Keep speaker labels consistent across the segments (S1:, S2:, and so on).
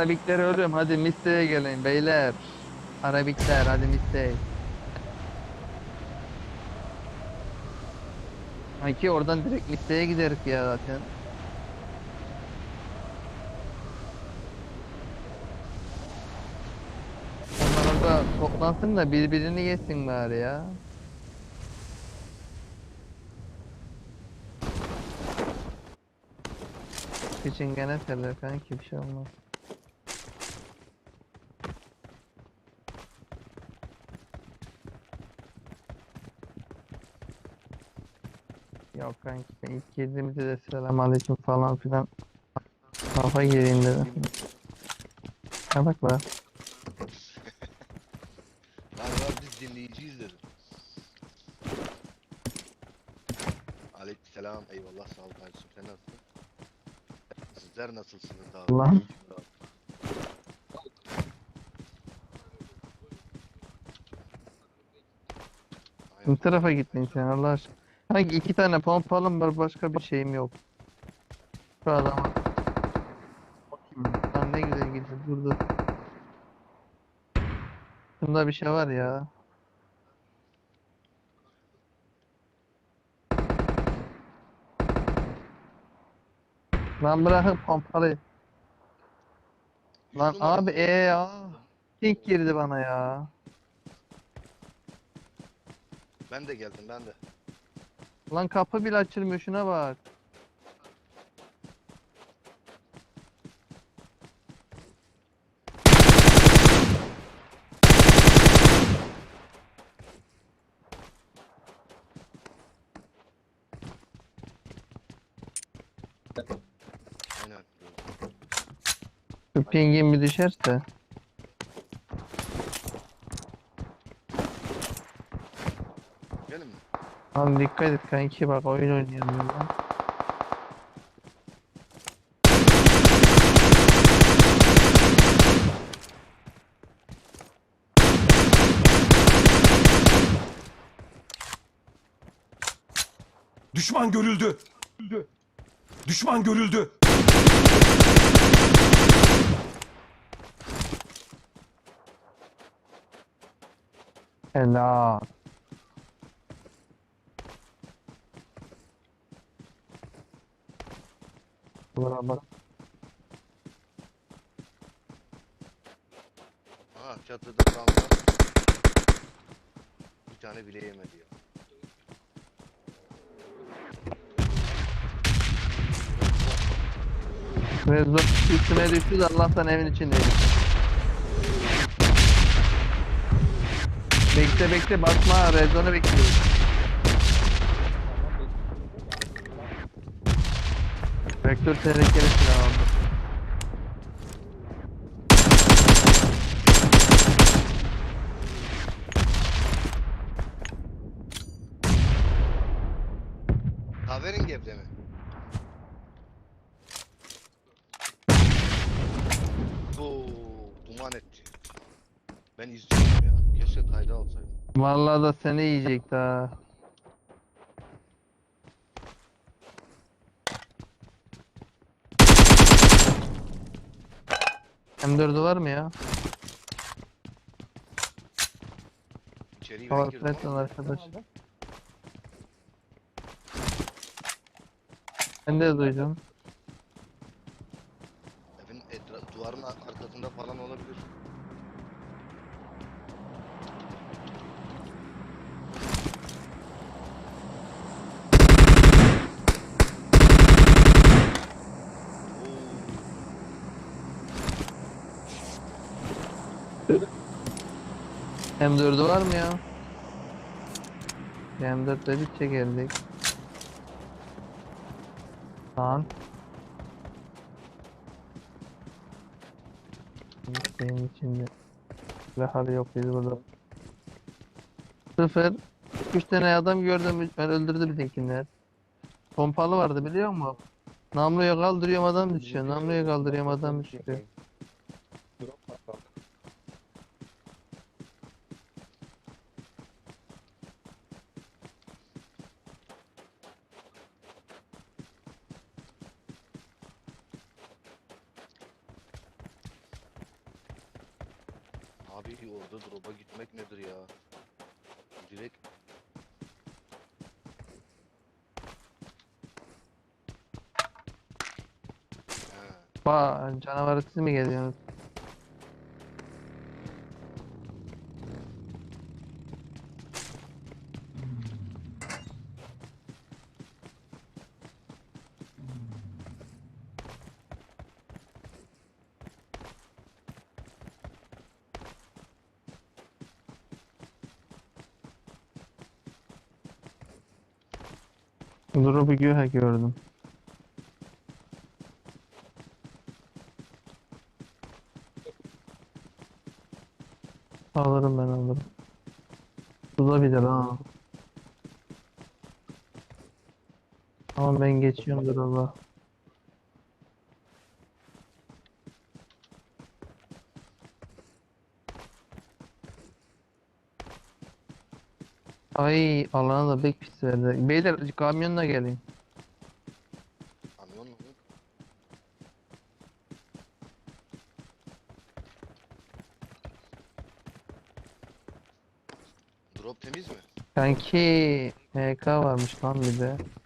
S1: Arabikler ölüyorum. Hadi Miste'ye gelin beyler. Arabikler hadi Miste'ye. Sanki oradan direkt Miste'ye giderik ya zaten. Onlar orada toplansın da birbirini yesin bari ya. için gene terler kanki bir şey olmaz. Yok kanki ilk girdiğimde de selam aleyküm falan filan kafa gireyim dedim. Ha bak bak.
S2: Galiba biz dinleyiciyiz dedim. Aleykümselam. Eyvallah sağ ol kardeşim. Sen nasılsın? Sizler nasılsınız abi?
S1: Allah'ım. Bu tarafa gittin sen Allah aşkına. Kanki iki tane pompalım var başka bir şeyim yok. Şu adama. Bakayım. Lan ne güzel gidiyor dur. Bunda bir şey var ya. Lan bırakın pompalı. Lan
S2: numara.
S1: abi ee ya. Pink girdi bana ya.
S2: Ben de geldim ben de.
S1: Lan kapı bile açılmıyor şuna bak.
S2: Aynen.
S1: Şu pingin bir düşerse.
S2: Gelin mi?
S1: Lan dikkat et kanki bak oyun oynayamıyorum lan.
S3: Düşman görüldü. Düşman görüldü.
S1: Helal. Buna bak.
S2: Aha çatıda kaldı. Bir tane bile yemedi ya.
S1: Rezon üstüne düştü de Allah'tan evin içindeydi. Bekle bekle basma Rezon'u bekliyoruz. Vektör tehlikeli silah aldı.
S2: Kahverengi evde mi? Oo, duman etti. Ben izliyorum ya. Keşke kayda alsaydım.
S1: Vallahi da seni yiyecekti ha. M4'ü var mı ya?
S2: İçeriye ben
S1: Power
S2: girdim ama
S1: var arkadaş. Ben de duydum.
S2: evin etra- duvarın ar- arkasında falan olabilir.
S1: M4'ü var mı ya? M4 dedikçe geldik. Lan. Şeyin içinde. Silahları yok biz burada. Sıfır. Üç tane adam gördüm. Ben öldürdü bizimkiler. Pompalı vardı biliyor musun? Namluya kaldırıyorum adam düşüyor. Namluya kaldırıyorum adam düşüyor.
S2: Abi orada drop'a gitmek nedir ya? Direkt
S1: Ba canavarı siz mi geliyorsunuz? Drop'u göğe gördüm. Alırım ben alırım. Tutabilir ha. Ama ben geçiyorum drop'a. Ay alana da pek pis verdi. Beyler kamyonla gelin.
S2: kamyon mu? Drop temiz mi?
S1: Kanki MK varmış lan bir de.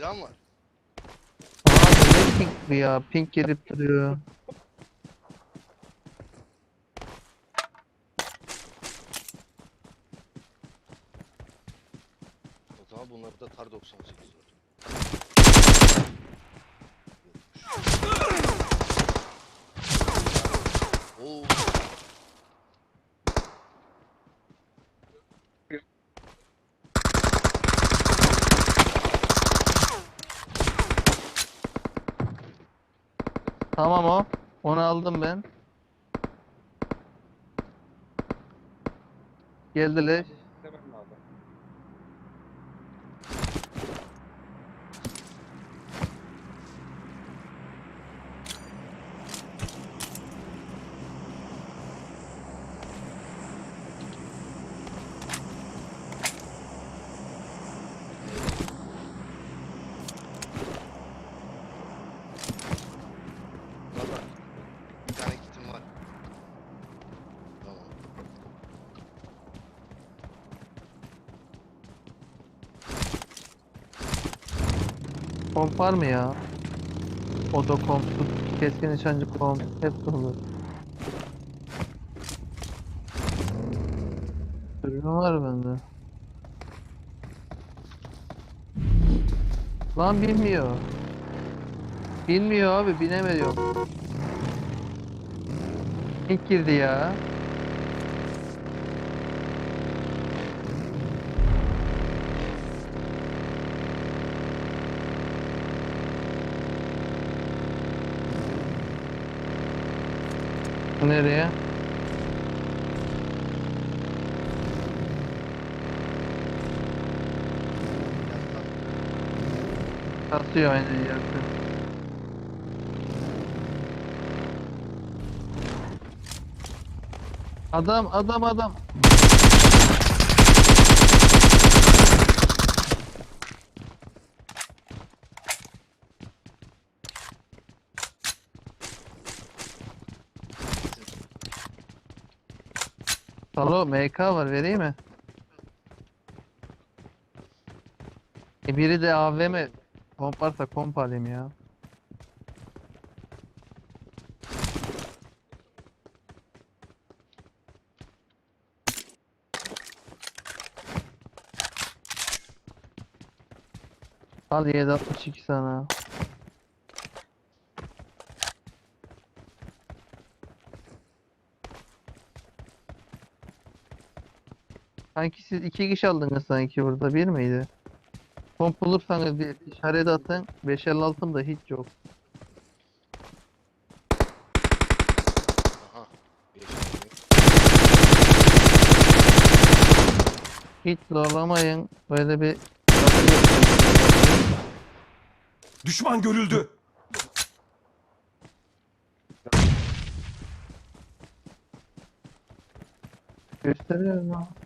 S2: Mı var?
S1: Abi ne pink bu ya? Pink gelip duruyor.
S2: O zaman bunlarda tar 98 var. Oo.
S1: Tamam o. Onu aldım ben. Geldiler.
S2: Baba. Bir tane kitim var. Tamam.
S1: Komp var mı ya? Odo komp, keskin nişancı komp, hep olur. Ürün var bende. Lan bilmiyor. Bilmiyor abi, binemiyor. İlk girdi ya. Nereye? Kasıyor aynen yerde. Adam adam adam. Salo MK var vereyim mi? E biri de AVM komp varsa komp alayım ya. Al 762 sana. Sanki siz iki kişi aldınız sanki burada bir miydi? Pomp bulursanız bir işaret atın. 556'm da hiç yok.
S2: Aha.
S1: Hiç zorlamayın. Böyle bir...
S3: Düşman görüldü.
S1: Gösteriyorum abi.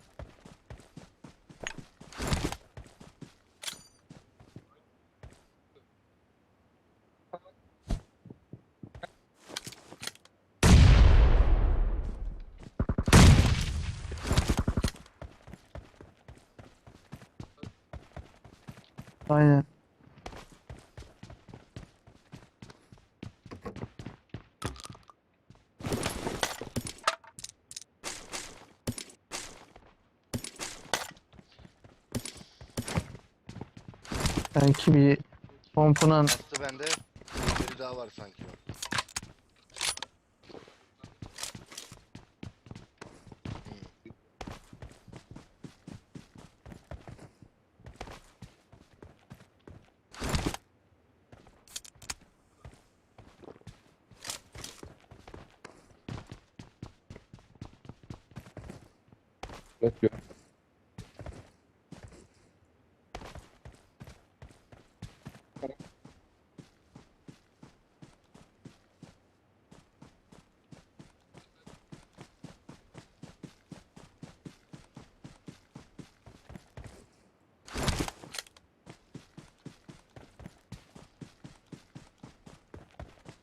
S1: Belki bir
S2: Bastı bende. Biri daha var sanki.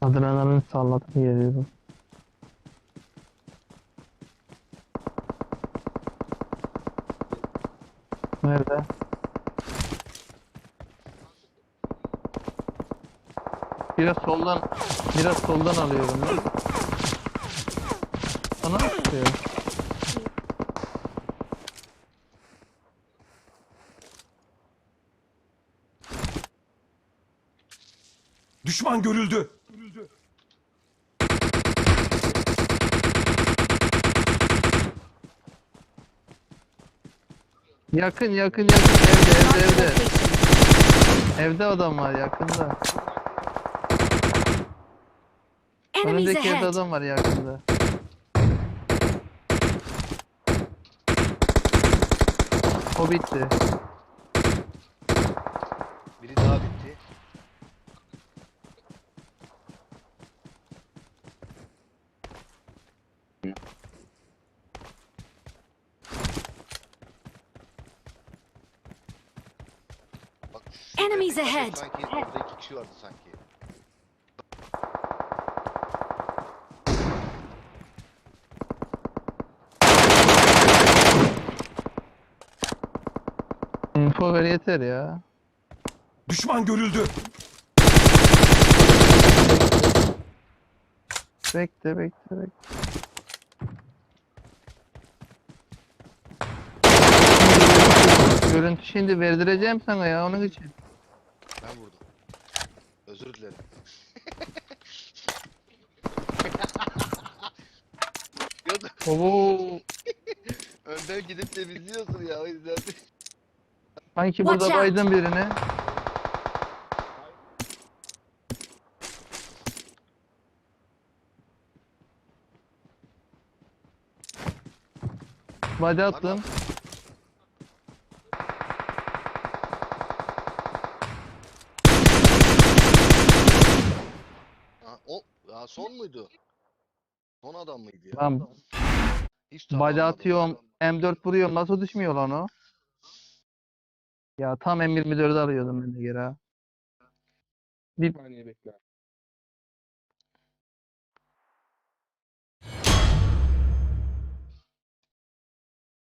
S1: Adrenalin salladı geliyorum. Nerede? Biraz soldan biraz soldan alıyorum ben. Sana çıkıyor?
S3: Düşman görüldü.
S1: Yakın yakın yakın evde evde evde. Evde adam var yakında.
S4: Enemies
S1: Önündeki evde
S4: ahead!
S1: adam var yakında. O bitti.
S2: Biri daha bitti. Bak şu
S4: Enemies
S2: tepede
S4: ahead.
S2: Sanki orada iki kişi vardı sanki.
S1: Info ver yeter ya.
S3: Düşman görüldü.
S1: Bekle bekle bekle. Görüntü şimdi verdireceğim sana ya onun için.
S2: Özür dilerim.
S1: Oo,
S2: Önden gidip temizliyorsun ya o yüzden.
S1: sanki
S4: Watch
S1: burada
S4: out.
S1: baydın birini. Body attım.
S2: Ha, o ya son muydu? Son adam mıydı ya?
S1: Lan
S2: Hiç
S1: body
S2: anlamadım.
S1: atıyorum. M4 vuruyorum. Nasıl düşmüyor lan o? Ya tam M24'ü arıyordum ben de geri ha. Bir
S5: saniye bekle.